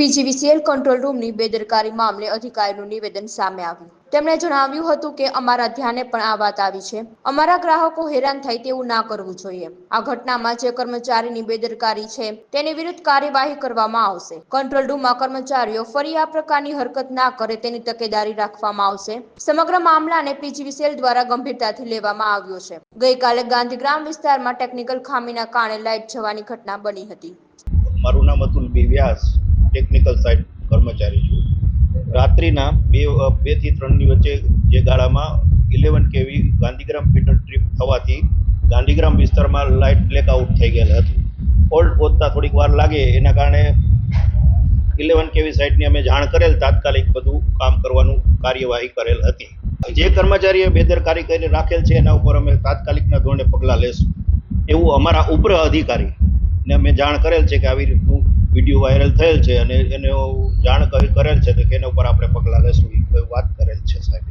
PGVCL control રૂમની બેદરકારી મામલે અધિકારીનું નિવેદન સામે આવ્યું. તેમણે જણાવ્યું હતું કે અમારા ધ્યાને પણ આ વાત આવી છે. અમારા ગ્રાહકો હેરાન થાય તેવું ના કરવું જોઈએ. આ ઘટનામાં જે કર્મચારીની બેદરકારી છે તેની વિરુદ્ધ કાર્યવાહી કરવામાં આવશે. કંટ્રોલ રૂમમાં કર્મચારીઓ ફરી આ પ્રકારની હરકત ના કરે તેની તકેદારી રાખવામાં આવશે. સમગ્ર મામલાને પીજીવીસીએલ દ્વારા ગંભીરતાથી લેવામાં આવ્યો છે. ગઈકાલે ગાંધીગ્રામ વિસ્તારમાં ટેકનિકલ ખામીના કારણે લાઇટ જવાની ઘટના બની હતી. મારું નામ Atul B Vyas technical site કર્મચારી છું. રાત્રિના બે બેથી ત્રણની વચ્ચે જે ગાળામાં ઇલેવન કેવી ગાંધીગ્રામ પીટર ટ્રીપ થવાથી ગાંધીગ્રામ વિસ્તારમાં લાઇટ બ્લેકઆઉટ થઈ ગયેલ હતું. ફોલ્ટ પહોંચતા થોડીક વાર લાગે, એના કારણે ઇલેવન કેવી સાઇટની અમે જાણ કરેલ, તાત્કાલિક બધું કામ કરવાનું કાર્યવાહી કરેલ હતી. જે કર્મચારીએ બેદરકારી કરીને રાખેલ છે, એના ઉપર અમે તાત્કાલિકના ધોરણે પગલાં લેશું. એવું અમારા ઉપર અધિકારી ને અમે જાણ કરેલ છે કે આવી રીતનું વીડિયો વાયરલ થયેલ છે અને એને જાણ કરી કરેલ છે કે એના ઉપર આપણે પગલાં લેશું, એ વાત કરેલ છે સાહેબ.